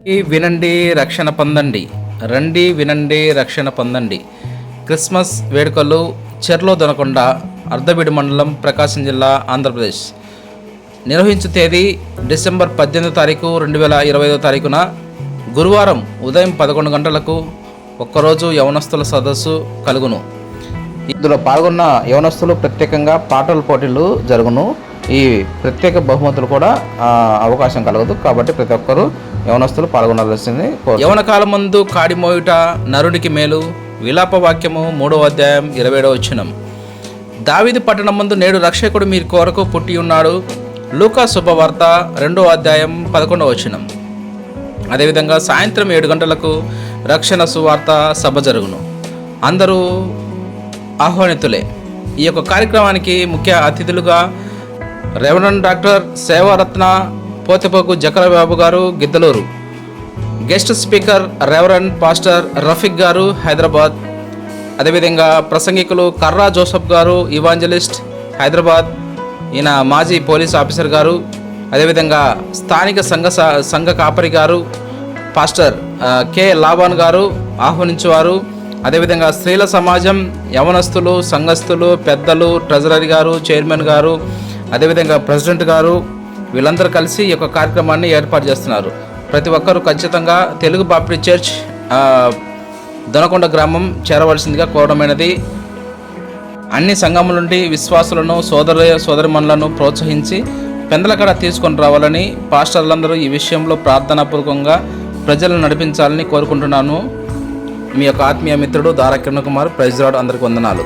రండి, వినండి రక్షణ పొందండి. రండి వినండి రక్షణ పొందండి. క్రిస్మస్ వేడుకలు చెర్లో దొనకొండ అర్ధబిడి మండలం ప్రకాశం జిల్లా ఆంధ్రప్రదేశ్. నిర్వహించు తేదీ డిసెంబర్ పద్దెనిమిదో తారీఖు రెండు వేల ఇరవై ఐదో తారీఖున గురువారం ఉదయం పదకొండు గంటలకు ఒక్కరోజు యవనస్తుల సదస్సు కలుగును. ఇందులో పాల్గొన్న యవనస్తులు ప్రత్యేకంగా పాటల పోటీలు జరుగును. ఈ ప్రత్యేక బహుమతులు కూడా అవకాశం కలగదు. కాబట్టి ప్రతి ఒక్కరూ యవనస్తులు పాల్గొనాల్సింది యవన కాలం ముందు కాడిమోయుట నరునికి మేలు. విలాప వాక్యము మూడవ అధ్యాయం ఇరవై ఏడవ వచ్చినం దావిది పట్టణం ముందు నేడు రక్షకుడు మీ కొరకు పుట్టి ఉన్నాడు. లూకా శుభవార్త రెండో అధ్యాయం పదకొండవ వచనం. అదేవిధంగా సాయంత్రం ఏడు గంటలకు రక్షణ సువార్త సభ జరుగును. అందరూ ఆహ్వానితులే. ఈ యొక్క కార్యక్రమానికి ముఖ్య అతిథులుగా రెవరెండ్ డాక్టర్ సేవారత్న పోతెపోకు జకరబాబు గారు Giddaluru. Guest speaker reverend pastor Rafiq గారు హైదరాబాద్. అదేవిధంగా ప్రసంగికులు కర్రా జోసఫ్ గారు ఇవాంజలిస్ట్ హైదరాబాద్. ఈయన మాజీ పోలీస్ ఆఫీసర్ గారు. అదేవిధంగా స్థానిక సంఘ సంఘ కాపరి గారు పాస్టర్ కె లాభాన్ గారు ఆహ్వానించేవారు. అదేవిధంగా స్త్రీల సమాజం యవనస్తులు సంఘస్థులు పెద్దలు ట్రెజరీ గారు చైర్మన్ గారు. అదేవిధంగా ప్రెసిడెంట్ గారు వీళ్ళందరూ కలిసి ఈ యొక్క కార్యక్రమాన్ని ఏర్పాటు చేస్తున్నారు. ప్రతి ఒక్కరూ ఖచ్చితంగా తెలుగు బాప్టిస్ట్ చర్చ్ దొనకొండ గ్రామం చేరవలసిందిగా కోరడమైనది. అన్ని సంఘముల నుండి విశ్వాసులను సోదర సోదరిమణులను ప్రోత్సహించి పెందలకడ తీసుకొని రావాలని పాస్టర్లందరూ ఈ విషయంలో ప్రార్థనాపూర్వకంగా ప్రజలను నడిపించాలని కోరుకుంటున్నాను. మీ యొక్క ఆత్మీయ మిత్రుడు దారా కిరణ్ కుమార్ ప్రైజ్ రాడ్ అందరికి వందనాలు.